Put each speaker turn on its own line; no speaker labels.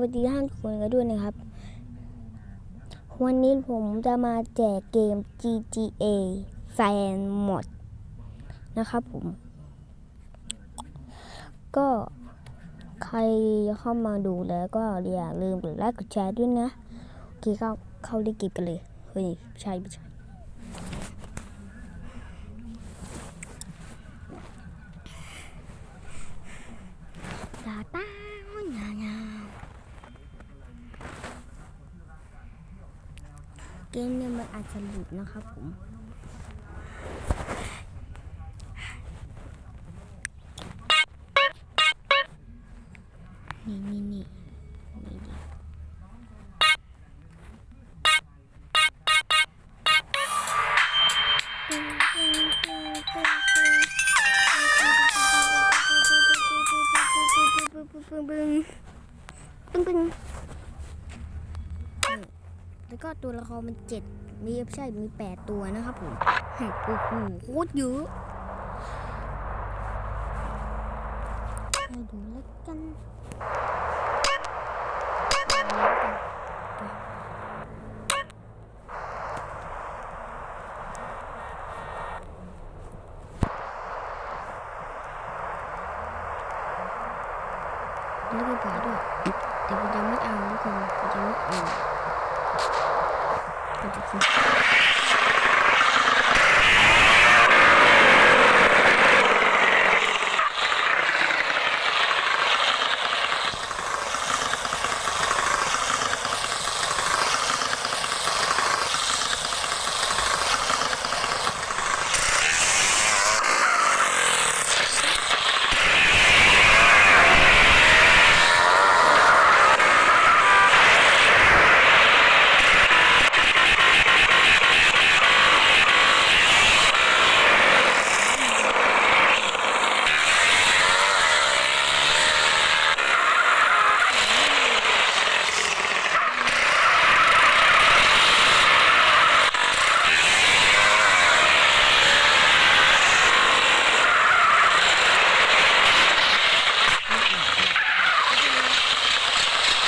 วัสดีท่านทุกคนกันด้วยนะครับ วันนี้ผมจะมาแจกเกม GTA Fan Mod นะครับผม ก็ใครเข้ามาดูแล้วก็อย่าลืมกดไลค์กดแชร์ด้วยนะโอเคเข้าเข้าเล่นเกมกันเลย เฮ้ยใช่ไม่ใช่ ตาตาหนาหนา เกมเนี่ยมันอาจจะหลุดนะครับผมนี่นี่นี่นี่ดิปึ้งปึ้งปึ้งปึ้งปึ้งปึ้งนี่ แล้วก็ตัวละครมันเจ็ดมีใช่มีแปดตัวนะครับผมโอ้โหโคตรเยอะให้ดูแล้วกันแล้วก็บอกด้วยแต่ผมยังไม่เอาทุกคนผมยังไม่เอา った時。